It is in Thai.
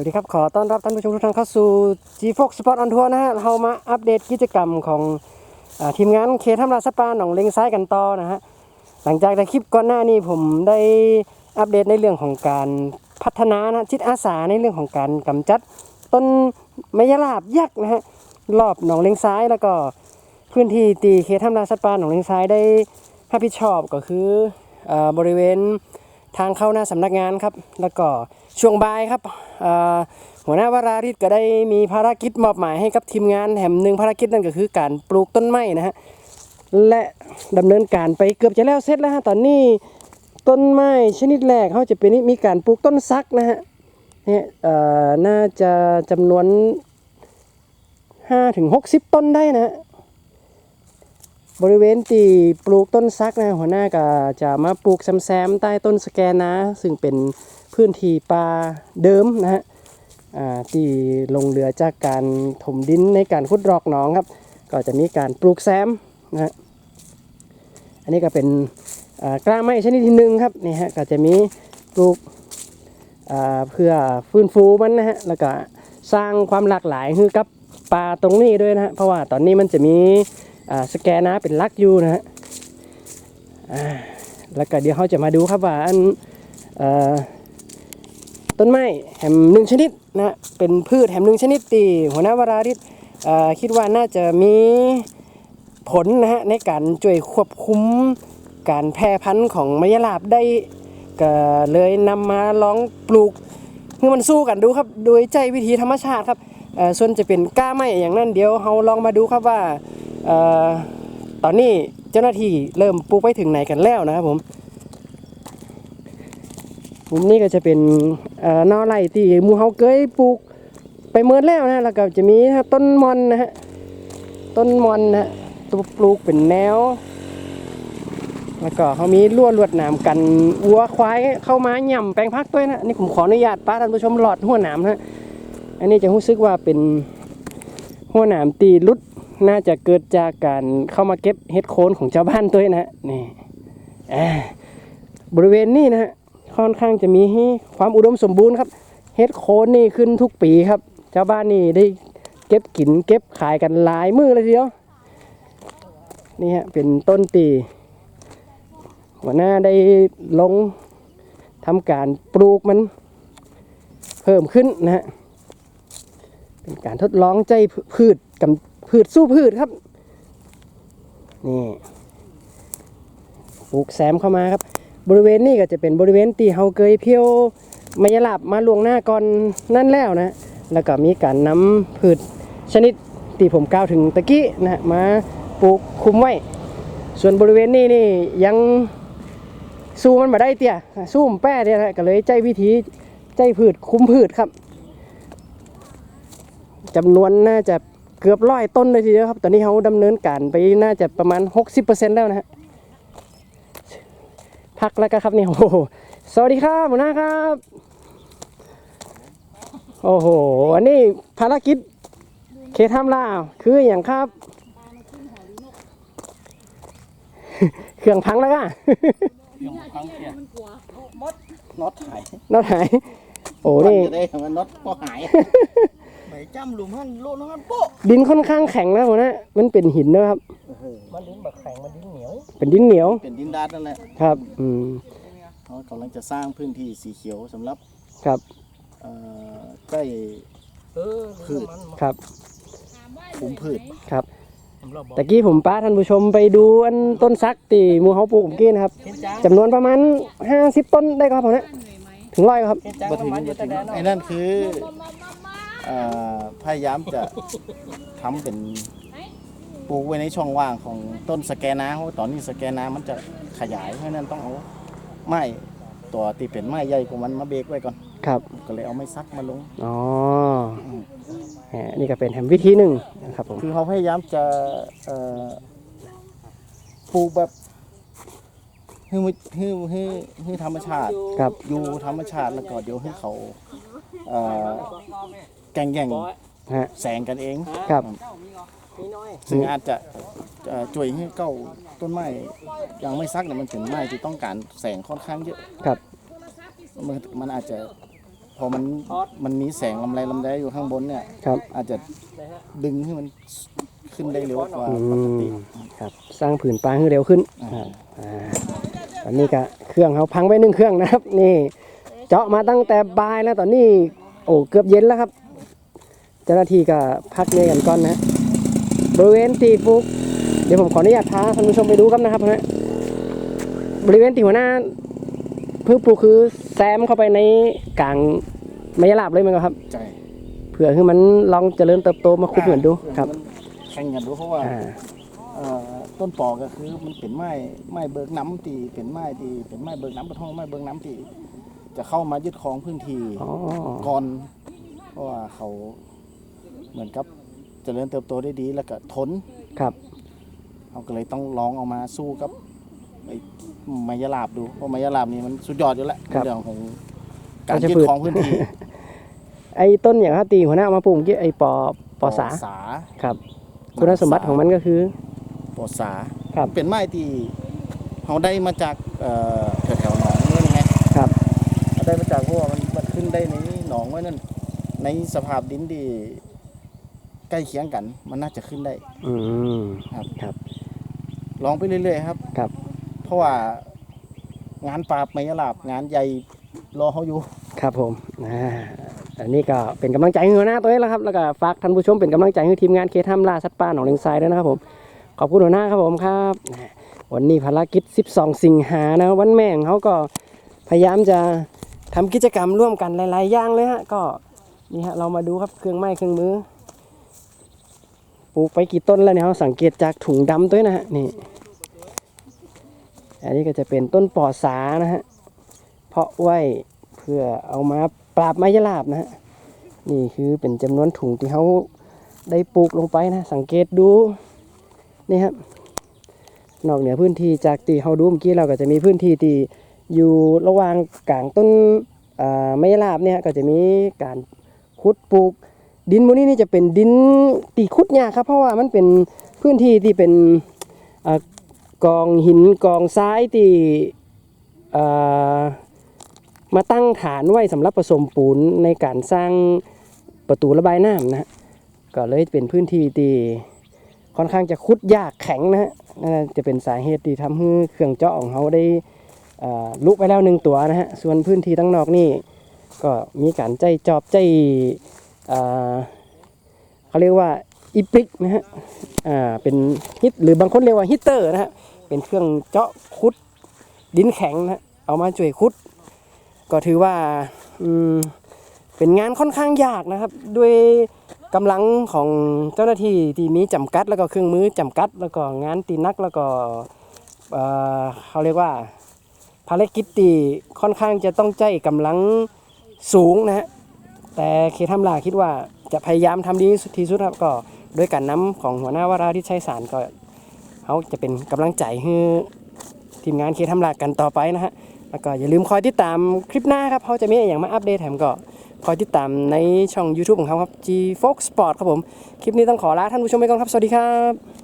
วัสดีครับ ขอต้อนรับท่านผู้ชมทุกท่านเข้าสู่ G Fox Sport on Tour นะฮะเรามาอัปเดตกิจกรรมของอทีมงานเคทำราสปาหนองเลงซ้ายกันต่อนะฮะหลังจากในคลิปก่อนหน้านี้ผมได้อัปเดตในเรื่องของการพัฒนานะจิตอาสาในเรื่องของการกำจัด ต้นไมยลาบยักษ์นะฮะรอบหนองเลงซ้ายแล้วก็พื้นที่ตีเคทำราสปาหนองเลงซ้ายได้รับผิดชอบก็คือออบริเวณทางเข้าหน้าสำนักงานครับแล้วก็ ช่วงบ่ายครับหัวหน้าวราริศก็ได้มีภารกิจมอบหมายให้กับทีมงานแถมหนึ่งภารกิจนั่นก็คือการปลูกต้นไม้นะฮะและดำเนินการไปเกือบจะแล้วเสร็จแล้วฮะตอนนี้ต้นไม้ชนิดแรกเขาจะเป็นมีการปลูกต้นซักนะฮะเนี่ยน่าจะจำนวน5ถึง60 ต้นได้นะ บริเวณที่ปลูกต้นซักนะหัวหน้าก็จะมาปลูกแซมๆใต้ต้นสแกนนะ ซึ่งเป็นพื้นที่ป่าเดิมนะฮะที่ลงเรือจากการถมดินในการขุดรอกหนองครับ ก็จะมีการปลูกแซมนะฮะอันนี้ก็เป็นกล้าไม้ชนิดที่หนึ่งครับนี่ฮะก็จะมีปลูกเพื่อฟื้นฟูมันนะฮะแล้วก็สร้างความหลากหลายให้กับป่าตรงนี้ด้วยนะฮะเพราะว่าตอนนี้มันจะมี สแกนนะเป็นลักยูนะฮะแล้วก็เดี๋ยวเขาจะมาดูครับว่าอันอต้นไม้แหมหนึ่งชนิดนะเป็นพืชแหมหนึ่งชนิดที่หัวหน้าวราริศคิดว่าน่าจะมีผลนะฮะในการช่วยควบคุมการแพร่พันธุ์ของมะยราบได้ก็เลยนำมาลองปลูกให้มันสู้กันดูครับโดยใจวิธีธรรมชาติครับส่วนจะเป็นก้าไม้อย่างนั้นเดี๋ยวเราลองมาดูครับว่า ตอนนี้เจ้าหน้าที่เริ่มปลูกไปถึงไหนกันแล้วนะครับผมมุมนี้ก็จะเป็นนอไร่ที่มูเฮาเกยปลูกไปเมื่อแล้วนะแล้วก็จะมีต้นมอนนะฮะต้นมอนนะฮะตัวปลูกเป็นแนว แล้วก็เขามีลวดลวดหนามกันวัวควายเข้ามาย่ำแปลงพักด้วยนะนี่ผมขออนุญาตป้าท่านผู้ชมหลอดหัวหนามนะฮะอันนี้จะรู้สึกว่าเป็นหัวหนามตีรุด น่าจะเกิดจากการเข้ามาเก็บเห็ดโคนของชาวบ้านตัวนี้นะฮะนี่บริเวณนี้นะฮะค่อนข้างจะมีความอุดมสมบูรณ์ครับเห็ดโคนนี่ขึ้นทุกปีครับชาวบ้านนี่ได้เก็บกินเก็บขายกันหลายมือเลยทีเดียวนี่ฮะเป็นต้นตีหัวหน้าได้ลงทำการปลูกมันเพิ่มขึ้นนะฮะเป็นการทดลองใจพืชกับ พืชสู้พืชครับนี่ปลูกแซมเข้ามาครับ บริเวณนี้ก็จะเป็นบริเวณที่เฮาเคยเพียวมายาลาบมาลวงหน้าก่อนนั่นแล้วนะ แล้วก็มีการนำพืชชนิดที่ผมกล่าวถึงตะกี้นะฮะมาปลูกคุมไว้ ส่วนบริเวณนี้นี่ยังสู้มันมาได้เตี้ยสู้มแป้เตี้ยนะก็เลยใจวิธีใจพืชคุมพืชครับจำนวนน่าจะ เกือบร้อยต้นเลยทีเดียวครับ ตอนนี้เขาดำเนินการไปน่าจะประมาณ 60%แล้วนะฮะพักแล้วก็ครับนี่โอ้โหสวัสดีครับหัวหน้าครับ โอ้โห อันนี้ภารกิจเคทำล่าคืออย่างครับ เครื่องพังแล้วก็ยังพังเนี่ยมดน็อตหายน็อตหาย โอ้นี่จะได้มันน็อตก็หายไหน จำหลุมหันโลนหันโป๊ะดินค่อนข้างแข็งนะหัวหน้ามันเป็นหินนะครับ มันดินแบบแข็งมันดินเหนียว เป็นดินเหนียว เป็นดินดานนั่นแหละครับ อืมเขากำลังจะสร้างพื้นที่สีเขียวสำหรับครับเอ่อใกล้พืชครับคุมพืชครับตะกี้ผมป้าท่านผู้ชมไปดูอันต้นซักตีหมูเฮาปลูกผมกี้นะครับจำนวนประมาณ 50 ต้นได้ครับผมนะถึงร้อยครับบ่ถึงบ่ถึงไอ้นั่นคือ เอ่อพยายามจะทำเป็นปลูกไว้ในช่องว่างของต้นสแกนาเพราะตอนนี้สแกนามันจะขยายเพราะฉะนั้นต้องเอาไม้ตัวที่เป็นไม้ใหญ่กว่ามันมาเบรกไว้ก่อน ครับ ก็เลยเอาไม้ซักมาลง อ๋อแหมนี่ก็เป็นแถมวิธีหนึ่งนะครับผม คือเขาพยายามจะเอ่อปลูกแบบให้มันให้ให้ให้ธรรมชาติ ครับ อยู่ธรรมชาติแล้วก็เดี๋ยวให้เขาเอ่อ แก่งแย่งฮะ แสงกันเอง ครับซึ่งอาจจะเอ่อช่วยให้เก้าต้นไม้ยังไม่ซักเนี่ยมันเป็นไม้ที่ต้องการแสงค่อนข้างเยอะครับ มันมันอาจจะพอมันมันมีแสงลำไรลำไรอยู่ข้างบนเนี่ย ครับ อาจจะดึงให้มันขึ้นได้เร็วกว่าอืปกติมครับ สร้างผืนปลาให้เร็วขึ้นอ่าอ่าตอนนี้ก็เครื่องเขาพังไปหนึ่งเครื่องนะครับ นี่ เจาะมาตั้งแต่บ่ายแล้วตอนนี้ โอ้เกือบเย็นแล้วครับ เจ้าหน้าที่ก็พักเยกันก่อนนะบริเวณตีฟุก เดี๋ยวผมขออนุญาตพาท่านผู้ชมไปดูครับนะครับนะบริเวณตีหัวหน้าพืชปลูกคือแซมเข้าไปในกลางไม้ยาลาบเลยมั้งครับใจเผื่อคือมันลองเจริญเติบโตมาคุบเหมือนดูครับมันแข่งกันดูเพราะว่าอ่าเอ่อต้นปอก็คือมันเป็นไม้ไม้เบิกน้ำตีเป็นไม้ตีเป็นไม้เบิกน้ำกระท่องไม้เบิกน้ำตีจะเข้ามายึดครองพื้นที่อ๋อก่อนเพราะว่าเขา เหมือนกับเจริญเติบโตได้ดีแล้วก็ทนครับ เขาก็เลยต้องลองเอามาสู้กับไอ้ไมายาลาบดูเพราะไมายาลาบนี่มันสุดยอดอยู่แล้วในเรื่องของการยึดครองพื้นที่ไอ้ต้นอย่างครับตีหัวหน้าเอามาปลูกเมื่อกี้ไอ้ปอปอสาสาครับ คุณสมบัติของมันก็คือปอสาครับเป็นไม้ที่เขาได้มาจากเอ่อแถวๆหนองนี่ไงครับเขาได้มาจากเพราะว่ามันมันขึ้นได้ในหนองไว้นั่นในสภาพดินที่ ใกล้เคียงกัน มันน่าจะขึ้นได้ อืมครับ ครับ ลองไปเรื่อย ๆ ครับ ครับ เพราะว่างานปราบไมยลาบงานใหญ่รอเขาอยู่ ครับผมอ่าอันนี้ก็เป็นกำลังใจให้หัวหน้าตัวเองแล้วครับ แล้วก็ฝากท่านผู้ชมเป็นกำลังใจให้ทีมงานเคทามล่าสัตว์ป่าหนองเลงทรายด้วยนะครับผม ขอบคุณหัวหน้าครับผมครับนะวันนี้ภารกิจ 12 สิงหานะวันแม่ของเขาก็พยายามจะทำกิจกรรมร่วมกันหลาย ๆ อย่างเลยฮะ ก็นี่ฮะเรามาดูครับเครื่องไม้เครื่องมือป ลูกไปกี่ต้นแล้วเนี่ยเขาสังเกตจากถุงดำด้วยนะฮะนี่อันนี้ก็จะเป็นต้นปอสานะฮะเพาะไว้เพื่อเอามาปราบไม้ยลาบนะฮะนี่คือเป็นจำนวนถุงที่เขาได้ปลูกลงไปนะ สังเกตดูนี่ครับนอกเหนือพื้นที่จากที่เขาดูเมื่อกี้เราก็จะมีพื้นที่ที่อยู่ระหว่างกลางต้นไม้ยลาบเนี่ยก็จะมีการขุดปลูก ดินบนนี้นี่จะเป็นดินตีขุดยากครับ เพราะว่ามันเป็นพื้นที่ที่เป็นอกองหินกองทรายที่มาตั้งฐานไว้สำหรับผสมปูนในการสร้างประตูระบายน้ำนะก็เลยเป็นพื้นที่ที่ค่อนข้างจะขุดยากแข็งนะฮะนั่นจะเป็นสาเหตุที่ทำให้เครื่องเจาะของเขาได้ลุกไปแล้วหนึ่งตัวนะฮะส่วนพื้นที่ตั้งนอกนี่ก็มีการใจจอบใจ เขาเรียกว่าอีพิกนะฮะเป็นฮิตหรือบางคนเรียกว่าฮิตเตอร์นะฮะเป็นเครื่องเจาะขุดดินแข็งนะฮะเอามาช่วยขุด ก็ถือว่าเป็นงานค่อนข้างยากนะครับ ด้วยกำลังของเจ้าหน้าที่ที่มีจำกัด แล้วก็เครื่องมือจำกัด แล้วก็งานตีนักแล้วก็เขาเรียกว่าภารกิจที่ค่อนข้างจะต้องใจกำลังสูงนะฮะ แต่เคทำลาคิดว่าจะพยายามทำดีที่สุดครับก็ด้วยการนำของหัวหน้าวราที่ใชัยสารก็เขาจะเป็นกำลังใจให้ทีมงานเคทำลากันต่อไปนะฮะแล้วก็อย่าลืมคอยติดตามคลิปหน้าครับเขาจะมีอย่างมาอัปเดตแถมก็คอยติดตามในช่อง YouTube ของเขาครับ G Fox Sport ครับผม คลิปนี้ต้องขอลาท่านผู้ชมไปก่อนครับ สวัสดีครับ